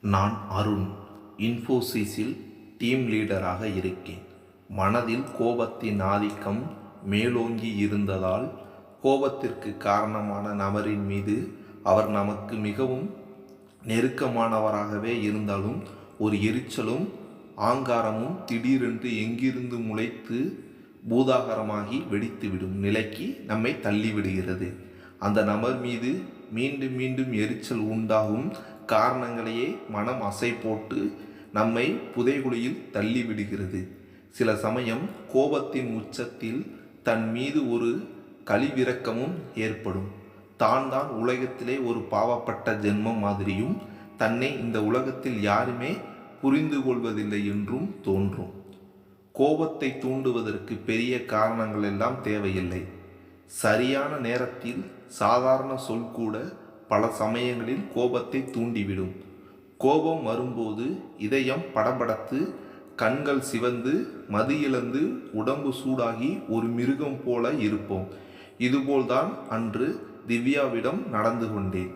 நான் அருண் இன்ஃபோசிஸில் டீம் லீடராக இருக்கேன். மனதில் கோபத்தின் ஆதிக்கம் மேலோங்கி இருந்ததால் கோபத்திற்கு காரணமான நபரின் மீது அவர் நமக்கு மிகவும் நெருக்கமானவராகவே இருந்தாலும் ஒரு எரிச்சலும் ஆங்காரமும் திடீரென்று எங்கிருந்து முளைத்து பூதாகரமாகி வெடித்துவிடும் நிலைக்கு நம்மை தள்ளிவிடுகிறது. அந்த நபர் மீது மீண்டும் மீண்டும் எரிச்சல் உண்டாகும் காரணங்களையே மனம் அசை போட்டு நம்மை புதைகுழியில் தள்ளிவிடுகிறது. சில சமயம் கோபத்தின் உச்சத்தில் தன் மீது ஒரு கழிவிறக்கமும் ஏற்படும். தான் தான் உலகத்திலே ஒரு பாவப்பட்ட ஜென்மம் மாதிரியும் தன்னை இந்த உலகத்தில் யாருமே புரிந்து கொள்வதில்லை என்றும் தோன்றும். கோபத்தை தூண்டுவதற்கு பெரிய காரணங்கள் எல்லாம் தேவையில்லை. சரியான நேரத்தில் சாதாரண சொல் கூட பல சமயங்களில் கோபத்தை தூண்டிவிடும். கோபம் வரும்போது இதயம் படபடத்து கண்கள் சிவந்து மது இழந்து உடம்பு சூடாகி ஒரு மிருகம் போல இருப்போம். இதுபோல்தான் அன்று திவ்யாவிடம் நடந்து கொண்டேன்.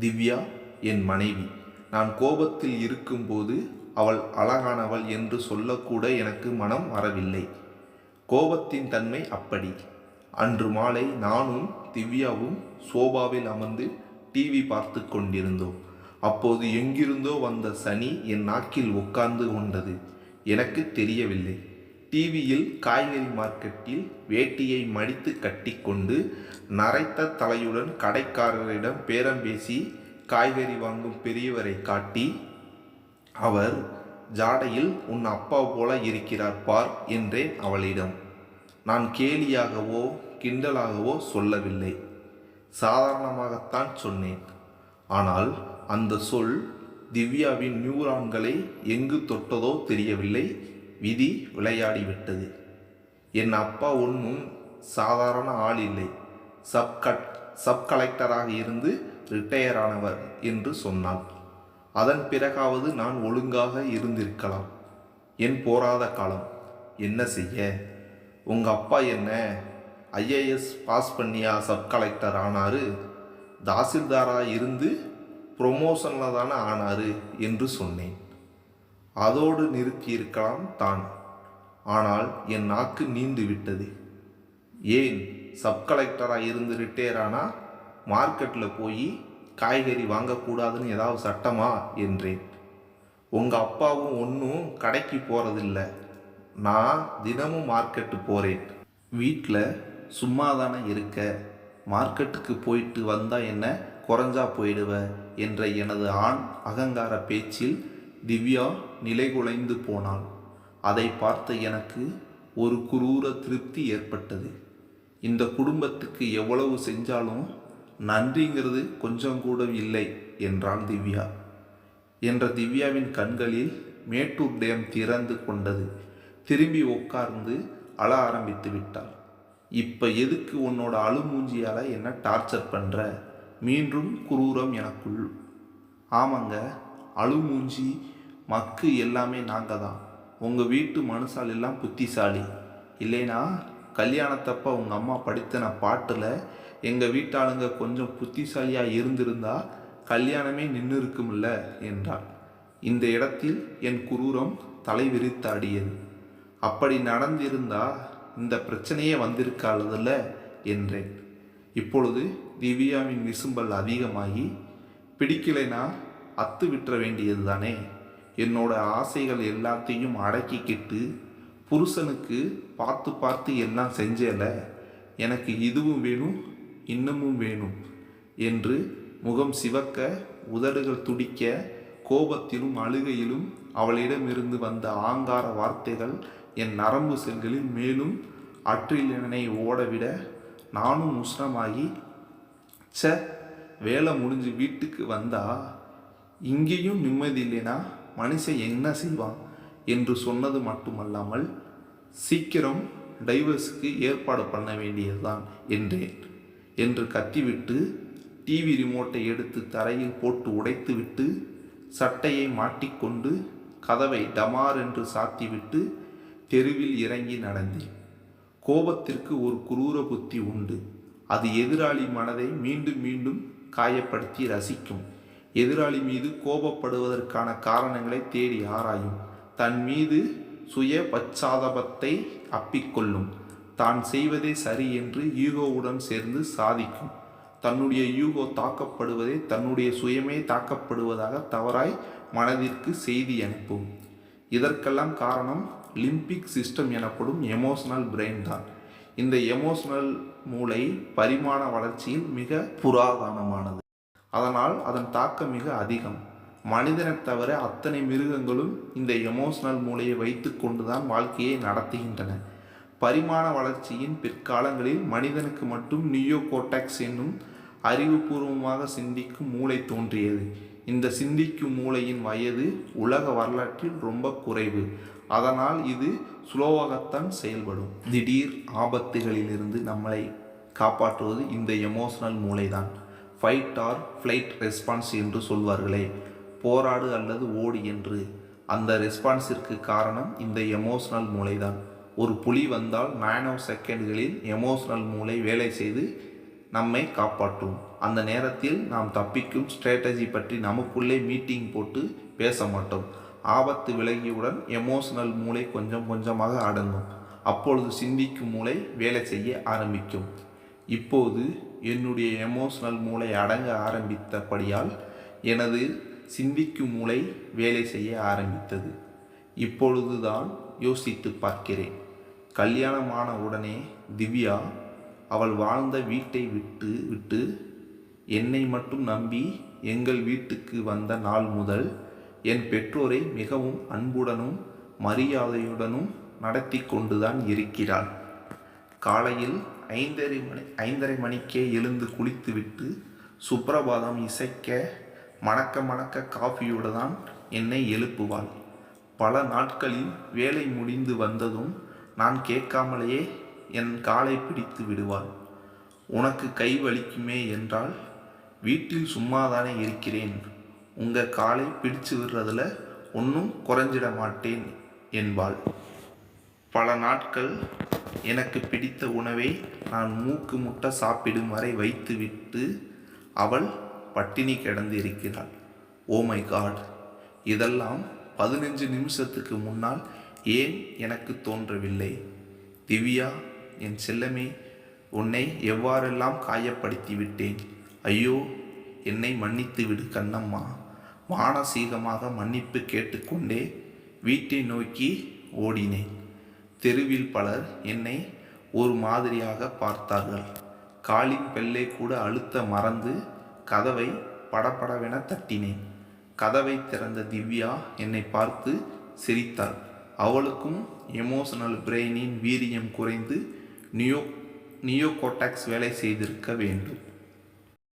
திவ்யா என் மனைவி நான் கோபத்தில் இருக்கும்போது அவள் அழகானவள் என்று சொல்லக்கூட எனக்கு மனம் வரவில்லை. கோபத்தின் தன்மை அப்படி. அன்று மாலை நானும் திவ்யாவும் சோபாவில் அமர்ந்து டிவி பார்த்து கொண்டிருந்தோம் அப்போது எங்கிருந்தோ வந்த சனி என் நாக்கில் உட்கார்ந்து கொண்டது. எனக்கு தெரியவில்லை. டிவியில் காய்கறி மார்க்கெட்டில் வேட்டியை மடித்து கட்டிக்கொண்டு நரைத்த தலையுடன் கடைக்காரரிடம் பேரம் பேசி காய்கறி வாங்கும் பெரியவரை காட்டி அவர் ஜாடையில் உன் அப்பா போல இருக்கிறார் பார் என்றேன் அவளிடம். நான் கேலியாகவோ கிண்டலாகவோ சொல்லவில்லை. சாதாரணமாகத்தான் சொன்னேன். ஆனால் அந்த சொல் திவ்யாவின் நியூரான்களை எங்கு தொட்டதோ தெரியவில்லை. விதி விளையாடிவிட்டது. என் அப்பா ஒன்றும் சாதாரண ஆள் இல்லை. சப் கட் சப் கலெக்டராக இருந்து ரிட்டையர் ஆனவர் என்று சொன்னான். அதன் பிறகாவது நான் ஒழுங்காக இருந்திருக்கலாம். என் போராத காலம். என்ன செய்ய? உங்கள் அப்பா என்ன? ஐஏஎஸ் பாஸ் பண்ணியா சப் கலெக்டர் ஆனாரு. தாசில்தாராக இருந்து ப்ரொமோஷனில் தானே ஆனாரு என்று சொன்னேன். அதோடு நிறுத்தியிருக்கலாம் தான். ஆனால் என் நாக்கு நீண்டு விட்டது. ஏன்? சப் கலெக்டராக இருந்து ரிட்டையர் ஆனால் மார்க்கெட்டில் போய் காய்கறி வாங்கக்கூடாதுன்னு ஏதாவது சட்டமா? என்றேன். உங்கள் அப்பாவும் ஒன்றும் கடைக்கு போகிறதில்ல நான் தினமும் மார்க்கெட்டு போகிறேன் வீட்டில் சும்மா தானே இருக்க? மார்க்கெட்டுக்கு போயிட்டு வந்தால் என்ன? குறைஞ்சா போயிடுவ என்ற எனது ஆண் அகங்கார பேச்சில் திவ்யா நிலைகுலைந்து போனாள். அதை பார்த்த எனக்கு ஒரு குரூர திருப்தி ஏற்பட்டது. இந்த குடும்பத்துக்கு எவ்வளவு செஞ்சாலும் நன்றிங்கிறது கொஞ்சம் கூட இல்லை என்றாள் திவ்யா. என்ற திவ்யாவின் கண்களில் மேட்டூர் டேம் திறந்து கொண்டது. திரும்பி உட்கார்ந்து அழ ஆரம்பித்து விட்டாள். இப்போ எதுக்கு உன்னோட அழுமூஞ்சியால் என்ன டார்ச்சர் பண்ணுற மீண்டும் குரூரம் எனக்குள். ஆமாங்க அழுமூஞ்சி மக்கு எல்லாமே நாங்கள் தான். உங்கள் வீட்டு மனுஷால் எல்லாம் புத்திசாலி. இல்லைனா கல்யாணத்தப்ப உங்கள் அம்மா படித்தன பாட்டில் எங்கள் வீட்டாளுங்க கொஞ்சம் புத்திசாலியாக இருந்திருந்தா கல்யாணமே நின்று இருக்கும்ல என்றாள். இந்த இடத்தில் என் குரூரம் தலை விரித்தாடியது அப்படி நடந்திருந்தா இந்த பிரச்சனையே வந்திருக்காதல்ல என்றேன். இப்பொழுது திவ்யாவின் விசும்பல் அதிகமாகி பிடிக்கலைனா அத்து விட்டுற வேண்டியது தானே என்னோட ஆசைகள் எல்லாத்தையும் அடக்கிக்கிட்டு புருஷனுக்கு பார்த்து பார்த்து எல்லாம் செஞ்சேல எனக்கு இதுவும் வேணும் இன்னமும் வேணும் என்று முகம் சிவக்க உதடுகள் துடிக்க கோபத்திலும் அழுகையிலும் அவளிடமிருந்து வந்த ஆங்கார வார்த்தைகள் என் நரம்பு செல்களில் மேலும் அற்றிலனை ஓடவிட நானும் உஷ்ணமாகி ச வேலை முடிஞ்சு வீட்டுக்கு வந்தா இங்கேயும் நிம்மதி இல்லைனா மனுஷன் என்ன செய்வான் என்று சொன்னது மட்டுமல்லாமல் சீக்கிரம் டைவர்ஸுக்கு ஏற்பாடு பண்ண வேண்டியதுதான் என்றேன் என்று கத்திவிட்டு டிவி ரிமோட்டை எடுத்து தரையில் போட்டு உடைத்துவிட்டு சட்டையை மாட்டிக்கொண்டு கதவை டமார் என்று சாத்திவிட்டு தெருவில் இறங்கி நடந்தேன். கோபத்திற்கு ஒரு குரூர புத்தி உண்டு. அது எதிராளி மனதை மீண்டும் மீண்டும் காயப்படுத்தி ரசிக்கும். எதிராளி மீது கோபப்படுவதற்கான காரணங்களை தேடி ஆராயும். தன் மீது சுய பச்சாதாபத்தை அப்பிக்கொள்ளும் தான் செய்வதே சரி என்று ஈகோவுடன் சேர்ந்து சாதிக்கும். தன்னுடைய யூகோ தாக்கப்படுவதே தன்னுடைய சுயமே தாக்கப்படுவதாக தவறாய் மனதிற்கு செய்தி அனுப்பும். இதற்கெல்லாம் காரணம் லிம்பிக் சிஸ்டம் எனப்படும் எமோஷனல் பிரெயின் தான். இந்த எமோஷனல் மூளை பரிமாண வளர்ச்சியில் மிக புராதனமானது. அதனால் அதன் தாக்கம் மிக அதிகம். மனிதனைத் தவிர அத்தனை மிருகங்களும் இந்த எமோஷனல் மூளையை வைத்து கொண்டுதான் வாழ்க்கையை நடத்துகின்றன. பரிமாண வளர்ச்சியின் பிற்காலங்களில் மனிதனுக்கு மட்டும் நியோ கோட்டாக்ஸ் என்னும் அறிவுபூர்வமாக சிந்திக்கும் மூளை தோன்றியது. இந்த சிந்திக்கும் மூளையின் வயது உலக வரலாற்றில் ரொம்ப குறைவு. அதனால் இது ஸ்லோவாகத்தான் செயல்படும். திடீர் ஆபத்துகளிலிருந்து நம்மளை காப்பாற்றுவது இந்த எமோஷனல் மூளைதான். ஃபைட் ஆர் ஃப்ளைட் ரெஸ்பான்ஸ் என்று சொல்வார்களே. போராடு அல்லது ஓடு என்று. அந்த ரெஸ்பான்ஸிற்கு காரணம் இந்த எமோஷனல் மூளைதான். ஒரு புலி வந்தால் நானோ செகண்ட்களில் எமோஷனல் மூளை வேலை செய்து நம்மை காப்பாற்றும். அந்த நேரத்தில் நாம் தப்பிக்கும் ஸ்ட்ராட்டஜி பற்றி நமக்குள்ளே மீட்டிங் போட்டு பேச மாட்டோம். ஆபத்து விலகியவுடன் எமோஷனல் மூளை கொஞ்சம் கொஞ்சமாக அடங்கும். அப்பொழுது சிந்திக்கும் மூளை வேலை செய்ய ஆரம்பிக்கும். இப்போது என்னுடைய எமோஷனல் மூளை அடங்க ஆரம்பித்தபடியால் எனது சிந்திக்கும் மூளை வேலை செய்ய ஆரம்பித்தது. இப்பொழுதுதான் யோசித்து பார்க்கிறேன். கல்யாணமான உடனே திவ்யா அவள் வாழ்ந்த வீட்டை விட்டு விட்டு என்னை மட்டும் நம்பி எங்கள் வீட்டுக்கு வந்த நாள் முதல் என் பெற்றோரை மிகவும் அன்புடனும் மரியாதையுடனும் நடத்தி கொண்டுதான் இருக்கிறாள். காலையில் ஐந்தரை மணி ஐந்தரை மணிக்கே எழுந்து குளித்துவிட்டு சுப்பிரபாதம் இசைக்க மணக்க மணக்க காஃபியோடு தான் என்னை எழுப்புவாள். பல நாட்களில் வேலை முடிந்து வந்ததும் நான் கேட்காமலேயே என் காலை பிடித்து விடுவாள். உனக்கு கை வலிக்குமே என்றால் வீட்டில் சும்மாதானே இருக்கிறேன். உங்கள் காலை பிடிச்சு விடுறதுல ஒன்றும் குறைஞ்சிட மாட்டேன் என்பாள். பல நாட்கள் எனக்கு பிடித்த உணவை நான் மூக்கு முட்டை சாப்பிடும் வரை வைத்துவிட்டு அவள் பட்டினி கிடந்து இருக்கிறாள் ஓ oh மை காட் இதெல்லாம் பதினஞ்சு நிமிஷத்துக்கு முன்னால் ஏன் எனக்கு தோன்றவில்லை? திவ்யா என் செல்லமே உன்னை எவ்வாறெல்லாம் காயப்படுத்தி விட்டேன்? ஐயோ என்னை மன்னித்து விடு கண்ணம்மா. மானசீகமாக மன்னிப்பு கேட்டுக்கொண்டே வீட்டை நோக்கி ஓடினேன். தெருவில் பலர் என்னை ஒரு மாதிரியாக பார்த்தார்கள். காலின் பெல்லை கூட அழுத்த மறந்து கதவை படபடவென தட்டினேன். கதவை திறந்த திவ்யா என்னை பார்த்து சிரித்தாள். அவளுக்கும் எமோஷனல் பிரெயினின் வீரியம் குறைந்து நியோ நியோகோட்டாக்ஸ் வேலை செய்திருக்க வேண்டும்.